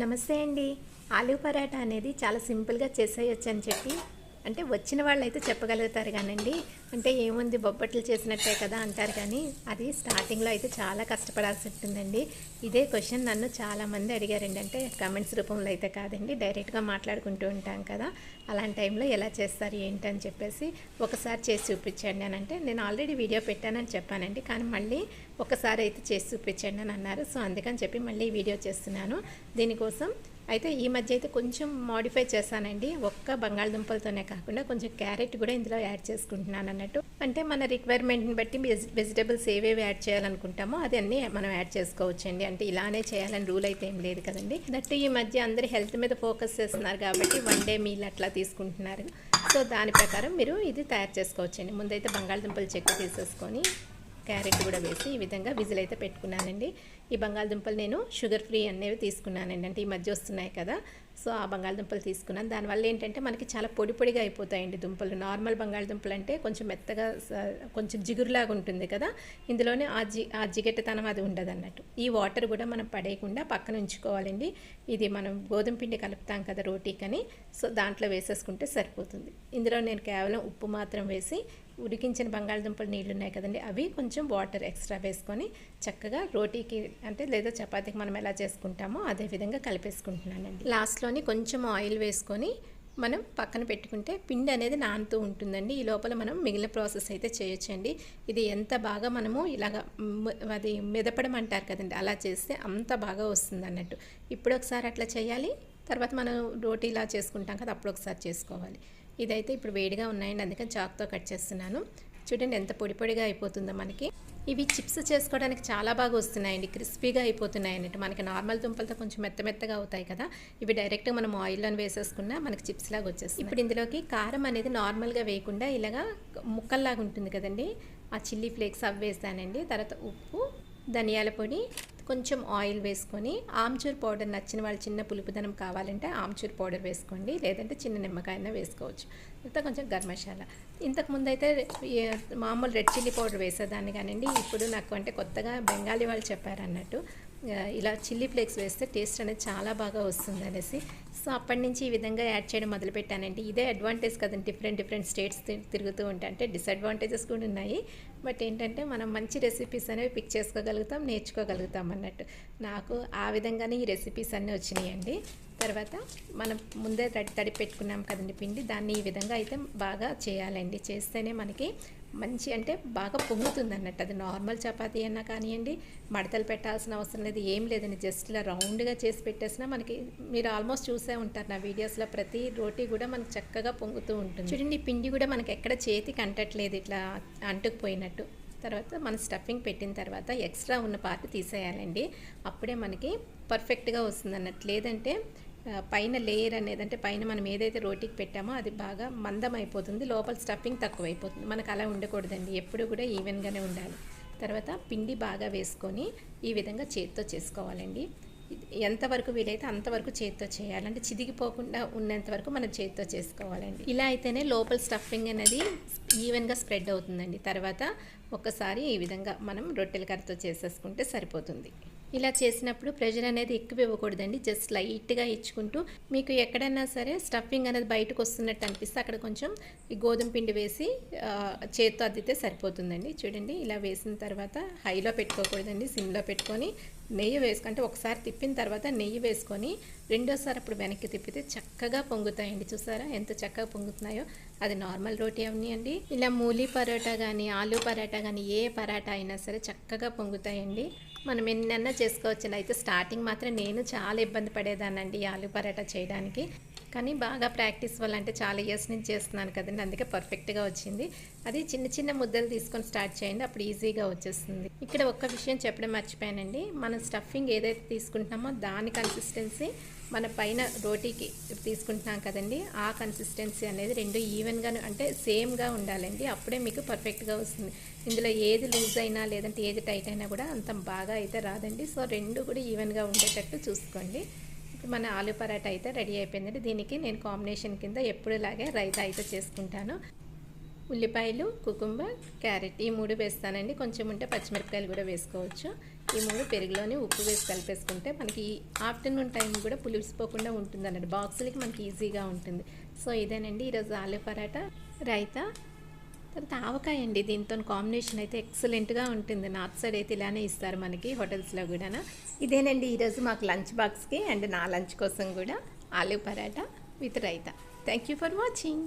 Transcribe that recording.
నమస్తే అండి. ఆలూ పరాటా అనేది చాలా సింపుల్గా చేసేయచ్చు అని చెప్పి అంటే వచ్చిన వాళ్ళు అయితే చెప్పగలుగుతారు కానండి. అంటే ఏముంది బొబ్బట్లు చేసినట్టే కదా అంటారు కానీ అది స్టార్టింగ్లో అయితే చాలా కష్టపడాల్సి ఉంటుందండి. ఇదే క్వశ్చన్ నన్ను చాలామంది అడిగారండి. అంటే కమెంట్స్ రూపంలో అయితే కాదండి డైరెక్ట్గా మాట్లాడుకుంటూ ఉంటాం కదా. అలాంటి టైంలో ఎలా చేస్తారు ఏంటి అని చెప్పేసి ఒకసారి చేసి చూపించండి అని అంటే నేను ఆల్రెడీ వీడియో పెట్టానని చెప్పానండి. కానీ మళ్ళీ ఒకసారి అయితే చేసి చూపించండి అని అన్నారు. సో అందుకని చెప్పి మళ్ళీ వీడియో చేస్తున్నాను. దీనికోసం అయితే ఈ మధ్య అయితే కొంచెం మాడిఫై చేశానండి. ఒక్క బంగాళదుంపలతోనే కాకుండా కొంచెం క్యారెట్ కూడా ఇందులో యాడ్ చేసుకుంటున్నాను అన్నట్టు. అంటే మన రిక్వైర్మెంట్ని బట్టి వెజిటేబుల్స్ వెజిటబుల్స్ ఏవేవి యాడ్ చేయాలనుకుంటామో అది అన్నీ మనం యాడ్ చేసుకోవచ్చండి. అంటే ఇలానే చేయాలని రూల్ అయితే ఏం లేదు కదండి. దట్ ఈ మధ్య అందరూ హెల్త్ మీద ఫోకస్ చేస్తున్నారు కాబట్టి వన్ డే మీల్ అట్లా తీసుకుంటున్నారు. సో దాని ప్రకారం మీరు ఇది తయారు చేసుకోవచ్చండి. ముందైతే బంగాళదుంపలు చెక్కు తీసేసుకొని క్యారెట్ కూడా వేసి ఈ విధంగా విజిల్ అయితే పెట్టుకున్నానండి. ఈ బంగాళదుంపలు నేను షుగర్ ఫ్రీ అనేవి తీసుకున్నానండి. అంటే ఈ మధ్య వస్తున్నాయి కదా. సో ఆ బంగాళదుంపలు తీసుకున్నాను. దానివల్ల ఏంటంటే మనకి చాలా పొడి పొడిగా అయిపోతాయండి దుంపలు. నార్మల్ బంగాళదుంపలు అంటే కొంచెం మెత్తగా స- కొంచెం జిగురులాగా ఉంటుంది కదా. ఇందులోనే ఆ జి ఆ జిగటతనం అది ఉండదు అన్నట్టు ఈ వాటర్ కూడా మనం పడేయకుండా పక్కన ఉంచుకోవాలండి. ఇది మనం గోధుమ పిండి కలుపుతాం కదా రోటీకని. సో దాంట్లో వేసేసుకుంటే సరిపోతుంది. ఇందులో నేను కేవలం ఉప్పు మాత్రం వేసి ఉడికించిన బంగాళదుంపలు నీళ్ళు ఉన్నాయి కదండి అవి కొంచెం వాటర్ ఎక్స్ట్రా వేసుకొని చక్కగా రోటీకి అంటే లేదా చపాతీకి మనం ఎలా చేసుకుంటామో అదే విధంగా కలిపేసుకుంటున్నానండి. లాస్ట్లోని కొంచెం ఆయిల్ వేసుకొని మనం పక్కన పెట్టుకుంటే పిండి అనేది నానుతూ ఉంటుందండి. ఈ లోపల మనం మిగిలిన ప్రాసెస్ అయితే చేయొచ్చండి. ఇది ఎంత బాగా మనము ఇలాగ అది మెదపడం అంటారు కదండి అలా చేస్తే అంత బాగా వస్తుంది అన్నట్టు. ఇప్పుడు ఒకసారి అట్లా చేయాలి తర్వాత మనం రోటీ ఇలా చేసుకుంటాం కదా అప్పుడు ఒకసారి చేసుకోవాలి. ఇదైతే ఇప్పుడు వేడిగా ఉన్నాయండి అందుకని చాక్తో కట్ చేస్తున్నాను. చూడండి ఎంత పొడి పొడిగా అయిపోతుందో మనకి. ఇవి చిప్స్ చేసుకోవడానికి చాలా బాగా వస్తున్నాయండి క్రిస్పీగా అయిపోతున్నాయి అన్నట్టు మనకి నార్మల్ దుంపలతో కొంచెం మెత్త మెత్తగా అవుతాయి కదా. ఇవి డైరెక్ట్గా మనం ఆయిల్లో వేసేసుకున్నా మనకి చిప్స్ లాగా వచ్చేస్తుంది ఇప్పుడు ఇందులోకి కారం అనేది నార్మల్గా వేయకుండా ఇలాగా ముక్కల్లాగా ఉంటుంది కదండి. ఆ చిల్లీ ఫ్లేక్స్ అవి వేస్తానండి. తర్వాత ఉప్పు ధనియాల పొడి కొంచెం ఆయిల్ వేసుకొని ఆమ్చూర్ పౌడర్ నచ్చిన వాళ్ళు చిన్న పులుపుదనం కావాలంటే ఆమ్చూర్ పౌడర్ వేసుకోండి. లేదంటే చిన్న నిమ్మకాయన వేసుకోవచ్చు. ఇంత కొంచెం గరం మసాలా. ఇంతకుముందు అయితే మామూలు రెడ్ చిల్లీ పౌడర్ వేసేదాన్ని కానివ్వండి ఇప్పుడు నాకు అంటే కొత్తగా బెంగాలీ వాళ్ళు చెప్పారన్నట్టు ఇలా చిల్లీ ఫ్లేక్స్ వేస్తే టేస్ట్ అనేది చాలా బాగా వస్తుంది అనేసి. సో అప్పటి నుంచి ఈ విధంగా యాడ్ చేయడం మొదలుపెట్టానండి. ఇదే అడ్వాంటేజ్ కదండి డిఫరెంట్ డిఫరెంట్ స్టేట్స్ తిరుగుతూ ఉంటాయి అంటే డిసడ్వాంటేజెస్ కూడా ఉన్నాయి. బట్ ఏంటంటే మనం మంచి రెసిపీస్ అనేవి పిక్ చేసుకోగలుగుతాం నేర్చుకోగలుగుతాం అన్నట్టు. నాకు ఆ విధంగానే ఈ రెసిపీస్ అన్నీ వచ్చినాయండి. తర్వాత మనం ముందే తడి తడి పెట్టుకున్నాం కదండి పిండి. దాన్ని ఈ విధంగా అయితే బాగా చేయాలండి. చేస్తేనే మనకి మంచి అంటే బాగా పొంగుతుంది అన్నట్టు అది నార్మల్ చపాతీ అయినా కానివ్వండి మడతలు పెట్టాల్సిన అవసరం లేదు ఏం లేదండి. జస్ట్ ఇలా రౌండ్గా చేసి పెట్టేసినా మనకి మీరు ఆల్మోస్ట్ చూసే ఉంటారు నా వీడియోస్లో ప్రతి రోటీ కూడా మనకు చక్కగా పొంగుతూ ఉంటుంది. చూడండి పిండి కూడా మనకి ఎక్కడ చేతికి అంటట్లేదు ఇట్లా అంటుకుపోయినట్టు. తర్వాత మన స్టఫింగ్ పెట్టిన తర్వాత ఎక్స్ట్రా ఉన్న పార్ట్ తీసేయాలండి. అప్పుడే మనకి పర్ఫెక్ట్గా వస్తుంది అన్నట్టు లేదంటే పైన లేయర్ అనేది అంటే పైన మనం ఏదైతే రోటీకి పెట్టామో అది బాగా మందం అయిపోతుంది లోపల స్టఫింగ్ తక్కువైపోతుంది. మనకు అలా ఉండకూడదండి ఎప్పుడు కూడా ఈవెన్గానే ఉండాలి. తర్వాత పిండి బాగా వేసుకొని ఈ విధంగా చేత్తో చేసుకోవాలండి. ఎంతవరకు వీలైతే అంతవరకు చేత్తో చేయాలంటే చిదిగిపోకుండా ఉన్నంత వరకు మనం చేత్తో చేసుకోవాలండి. ఇలా అయితేనే లోపల స్టఫింగ్ అనేది ఈవెన్గా స్ప్రెడ్ అవుతుందండి. తర్వాత ఒక్కసారి ఈ విధంగా మనం రొట్టెల కర్రతో చేసేసుకుంటే సరిపోతుంది. ఇలా చేసినప్పుడు ప్రెషర్ అనేది ఎక్కువ ఇవ్వకూడదండి. జస్ట్ లైట్గా ఇచ్చుకుంటూ మీకు ఎక్కడైనా సరే స్టఫింగ్ అనేది బయటకు వస్తున్నట్టు అనిపిస్తే అక్కడ కొంచెం ఈ గోధుమ పిండి వేసి చేత్తో అద్దితే సరిపోతుందండి. చూడండి ఇలా వేసిన తర్వాత హైలో పెట్టుకోకూడదండి. సిమ్లో పెట్టుకొని నెయ్యి వేసుకుంటే ఒకసారి తిప్పిన తర్వాత నెయ్యి వేసుకొని రెండోసారి అప్పుడు వెనక్కి తిప్పితే చక్కగా పొంగుతాయండి. చూసారా? ఎంత చక్కగా పొంగుతున్నాయో. అది నార్మల్ రోటీ అవనియండి ఇలా మూలీ పరోటా కానీ ఆలూ పరాటా కానీ ఏ పరాటా అయినా సరే చక్కగా పొంగుతాయండి. మనం ఎన్నన్నా చేసుకోవచ్చు అయితే స్టార్టింగ్ మాత్రం నేను చాలా ఇబ్బంది పడేదానండి ఈ ఆలూ పరాటా చేయడానికి. కానీ బాగా ప్రాక్టీస్ వల్ల అంటే చాలా ఇయర్స్ నుంచి చేస్తున్నాను కదండి అందుకే పర్ఫెక్ట్గా వచ్చింది. అది చిన్న చిన్న ముద్దలు తీసుకొని స్టార్ట్ చేయండి అప్పుడు ఈజీగా వచ్చేస్తుంది. ఇక్కడ ఒక్క విషయం చెప్పడం మర్చిపోయానండి మనం స్టఫింగ్ ఏదైతే తీసుకుంటున్నామో దాని కన్సిస్టెన్సీ మన పైన రోటీకి తీసుకుంటున్నాం కదండి ఆ కన్సిస్టెన్సీ అనేది రెండు ఈవెన్గా అంటే సేమ్గా ఉండాలండి అప్పుడే మీకు పర్ఫెక్ట్గా వస్తుంది. ఇందులో ఏది లూజ్ అయినా లేదంటే ఏది టైట్ అయినా కూడా అంత బాగా అయితే రాదండి. సో రెండు కూడా ఈవెన్గా ఉండేటట్టు చూసుకోండి. మన ఆలు పరాటా అయితే రెడీ అయిపోయిందండి. దీనికి నేను కాంబినేషన్ కింద ఎప్పుడులాగే రైతా అయితే చేసుకుంటాను. ఉల్లిపాయలు కుకుంబర్ క్యారెట్ ఈ మూడు వేస్తానండి. కొంచెం ఉంటే పచ్చిమిరపకాయలు కూడా వేసుకోవచ్చు. ఈ మూడు పెరుగులోనే ఉప్పు వేసి కలిపేసుకుంటే మనకి ఆఫ్టర్నూన్ టైం కూడా పులిసిపోకుండా ఉంటుంది అన్నట్టు బాక్సులకి మనకి ఈజీగా ఉంటుంది. సో ఇదేనండి ఈరోజు ఆలు పరాటా రైతా తర్వాత ఆవకాయ అండి. దీంతో కాంబినేషన్ అయితే ఎక్సలెంట్గా ఉంటుంది. నార్త్ సైడ్ అయితే ఇలానే ఇస్తారు మనకి హోటల్స్లో కూడా ఇదేనండి ఈరోజు మాకు లంచ్ బాక్స్కి అండ్ నా లంచ్ కోసం కూడా aloo paratha with raita. Thank you for watching.